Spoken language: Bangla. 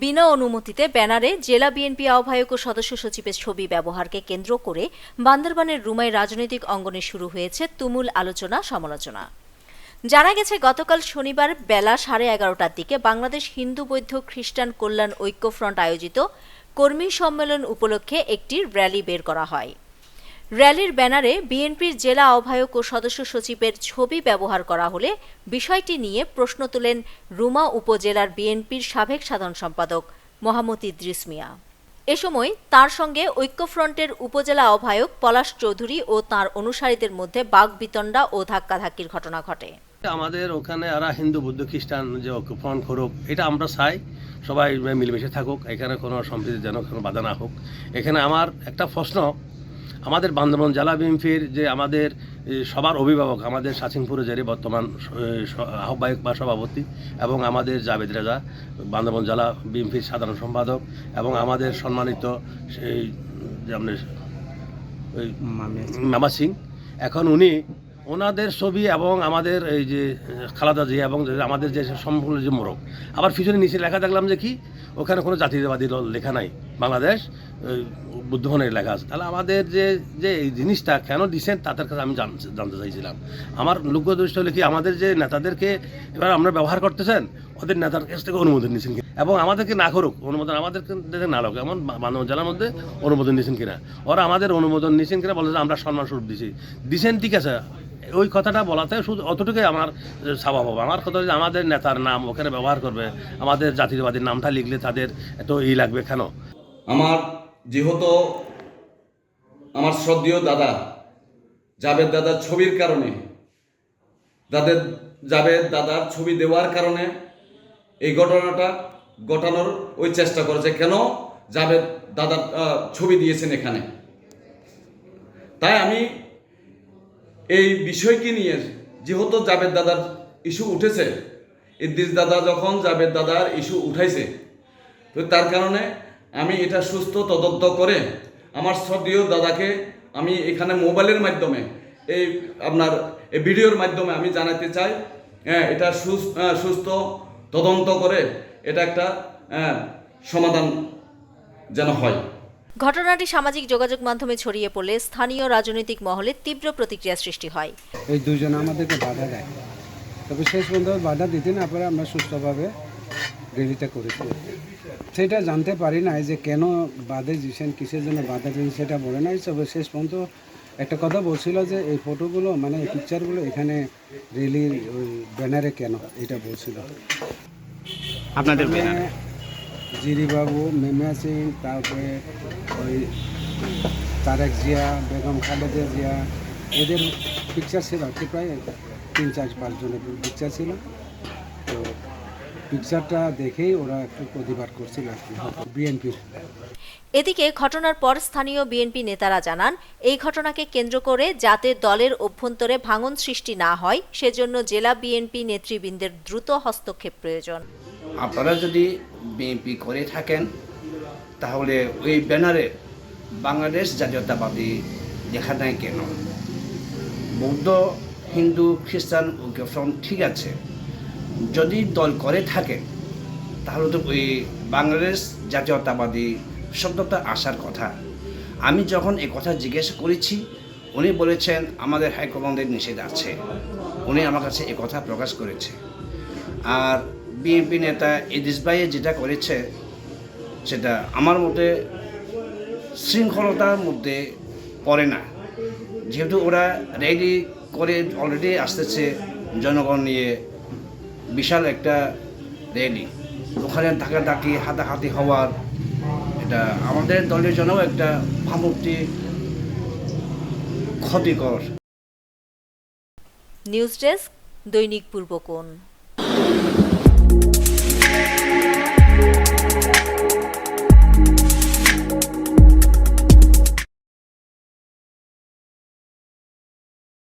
বিনা অনুমতিতে ব্যানারে জেলা বিএনপি আহ্বায়ক ও সদস্য সচিবের ছবি ব্যবহারকে কেন্দ্র করে বান্দরবানের রুমায় রাজনৈতিক অঙ্গনে শুরু হয়েছে তুমুল আলোচনা, সমালোচনা। জানা গেছে, গতকাল শনিবার বেলা সাড়ে এগারোটার দিকে বাংলাদেশ হিন্দু বৈধ খ্রিস্টান কল্যাণ ঐক্যফ্রন্ট আয়োজিত কর্মী সম্মেলন উপলক্ষে একটি র্যালি বের করা হয়। র্যালির ব্যানারে বিএনপির জেলা আহ্বায়ক ও সদস্য সচিবের ছবি ব্যবহার করা হলে বিষয়টি নিয়ে প্রশ্ন তোলেন রুমা উপজেলার বিএনপির সাবেক সাধারণ সম্পাদক মোহাম্মদ ইদ্রিস মিয়া। এ সময় তার সঙ্গে ঐক্যফ্রন্টের উপজেলা আহ্বায়ক পলাশ চৌধুরী ও তার অনুসারীদের মধ্যে বাঘ বিতণ্ডা ও ধাক্কাধাক্কির ঘটনা ঘটে। আমাদের ওখানে আর হিন্দু, বৌদ্ধ, খ্রিস্টান যে ফ্রন্ট করুক, এটা আমরা চাই। সবাই মিলেমিশে থাকুক, এখানে কোনো সম্প্রীতি যেন কোনো বাধা না হোক। এখানে আমার একটা প্রশ্ন আমাদের বান্দরবান জেলা বিএনপির যে আমাদের সবার অভিভাবক আমাদের সাচিংপুরে জেরি বর্তমান আহ্বায়ক বা সভাপতি এবং আমাদের জাভেদ রেজা বান্দরবান জেলা বিএনপির সাধারণ সম্পাদক এবং আমাদের সম্মানিত সেই আপনার ওই মামা সিং। এখন উনি ওনাদের ছবি এবং আমাদের এই যে খালাদা জি এবং আমাদের যে সম্পূর্ণ যে মোড়ক আবার পিছনে নিচে লেখা দেখলাম যে কি ওখানে কোনো জাতীয়তাবাদী দল লেখা নাই। বাংলাদেশ ওই বুদ্ধভনের লেখা আছে। তাহলে আমাদের যে যে এই জিনিসটা কেন দিচ্ছেন তাদের কাছে আমি জান- জানতে চাইছিলাম। আমার লক্ষ্য দৃষ্টি হলে কি, আমাদের যে নেতাদেরকে এবার আমরা ব্যবহার করতেছেন, ওদের নেতার কাছ থেকে অনুমোদন নিয়েছেন এবং আমাদেরকে না করুক, অনুমোদন আমাদেরকে না লোক এমন মানব জেলার মধ্যে অনুমোদন নিয়েছেন কিনা? ওরা আমাদের অনুমোদন নিয়েছেন কিনা বলে যে আমরা সম্মান স্বরূপ দিছি। দিছেন ঠিক আছে, ওই কথাটা বলাতে শুধু অতটুকুই আমার স্বভাব হবে। আমার কথা হচ্ছে আমাদের নেতার নাম ওখানে ব্যবহার করবে, আমাদের জাতীয়বাদীর নামটা লিখলে তাদের এত ই লাগবে কেন? আমার যেহেতু আমার শ্রদ্ধেয় দাদা জাবেদ দাদার ছবির কারণে দাদের জাবেদ দাদার ছবি দেওয়ার কারণে এই ঘটনাটা ঘটানোর ওই চেষ্টা করেছে। কেন? জাবেদ দাদার ছবি দিয়েছেন এখানে। তাই আমি এই বিষয়কে নিয়ে যেহেতু জাবেদ দাদার ইস্যু উঠেছে, ইদ্রিস দাদা যখন জাবেদ দাদার ইস্যু উঠাইছে, তো তার কারণে আমি এটা সুস্থ তদন্ত করে আমার শ্রদ্ধেয় দাদাকে আমি এখানে মোবাইলের মাধ্যমে এই আপনার এই ভিডিওর মাধ্যমে আমি জানাতে চাই। হ্যাঁ এটা সুস- সুস্থ তদন্ত করে এটা একটা আহ, সমাধান যেন হয়। ঘটনাটি সামাজিক যোগাযোগ মাধ্যমে ছড়িয়ে পড়লে স্থানীয় রাজনৈতিক মহলে তীব্র প্রতিক্রিয়া সৃষ্টি হয়। এই দুজন আমাদেরকে বাধা দেয়। তবে শেষ পর্যন্ত বাধা দিতে না পারে আমরা সুস্থভাবে রেলিটা করেছি। সেটা জানতে পারি না যে কেন বাধা দিয়েছেন কিসের জন্য বাধা দিয়েছেন সেটা বলে নাই। তবে শেষ পর্যন্ত একটা কথা বলছিল যে এই ফটোগুলো মানে এই পিকচারগুলো এখানে রেলির ওই ব্যানারে কেন? এটা বলছিল। আপনাদের জিরিবাবু মেমিয়া সিং তারপরে ওই তারেক জিয়া বেগম খালেদা জিয়া এদের পিকচার ছিল আর কি প্রায় তিন চার পাঁচজনের পিকচার ছিল। তো পিকচারটা দেখেই ওরা একটু প্রতিবাদ করছিল বিএনপির এদিকে ঘটনার পর স্থানীয় বিএনপি নেতারা জানান এই ঘটনাকে কেন্দ্র করে যাতে দলের অভ্যন্তরে ভাঙন সৃষ্টি না হয় সেজন্য জেলা বিএনপি নেতৃবৃন্দের দ্রুত হস্তক্ষেপ প্রয়োজন। আপনারা যদি বিএনপি করে থাকেন তাহলে ওই ব্যানারে বাংলাদেশ জাতীয়তাবাদী দেখা নাই কেন? বৌদ্ধ হিন্দু খ্রিস্টান ঐক্যফ্রন্ট ঠিক আছে। যদি দল করে থাকেন তাহলে তো ওই বাংলাদেশ জাতীয়তাবাদী শব্দটা আসার কথা। আমি যখন এ কথা জিজ্ঞেস করেছি, উনি বলেছেন, আমাদের হাইকমান্ডের নিষেধ আছে। উনি আমার কাছে এ কথা প্রকাশ করেছে। আর বিএনপি নেতা ইদিস ভাইয়ে যেটা করেছে, সেটা আমার মতে শৃঙ্খলতার মধ্যে পড়ে না। যেহেতু ওরা রেডি করে অলরেডি আসতেছে, জনগণ নিয়ে বিশাল একটা র্যালি ওখানে ধাকাধাকি, হাতাহাতি হওয়ার এটা আমাদের দলের জন্যও একটা ভাবমূর্তি ক্ষতিকর। নিউজ ডেস্ক দৈনিক পূর্বকোণ।